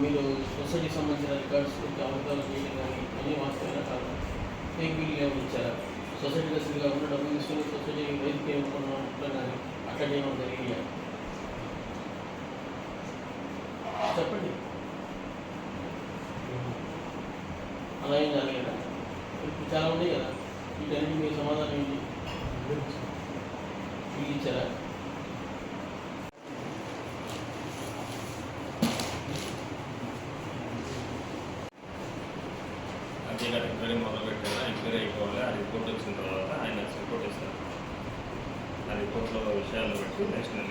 మీరు సొసైటీకి సంబంధించిన రికార్డ్స్ అవగాహన చేయడం కానీ అన్ని వాస్తవమైన కాదు. ఫేక్ బిల్ ఇచ్చారా? సొసైటీ అసలు కాకుండా డబ్బులు తీసుకుని సొసైటీ కానీ అట్లా చెప్పండి. అలా ఏం జరగలేదా ఇప్పుడు చాలా ఉన్నాయి కదా. వీటన్నిటి మీ సమాధానం ఏంటి? బిల్ ఇచ్చారా? అంతే ఎంక్వైరీ మొదలు పెట్టారు ఎంక్వైరీ అయిపోవాలి? ఆ రిపోర్ట్ వచ్చిన తర్వాత ఆయన రిపోర్ట్ ఇస్తారు. ఆ రిపోర్ట్లో Delaware National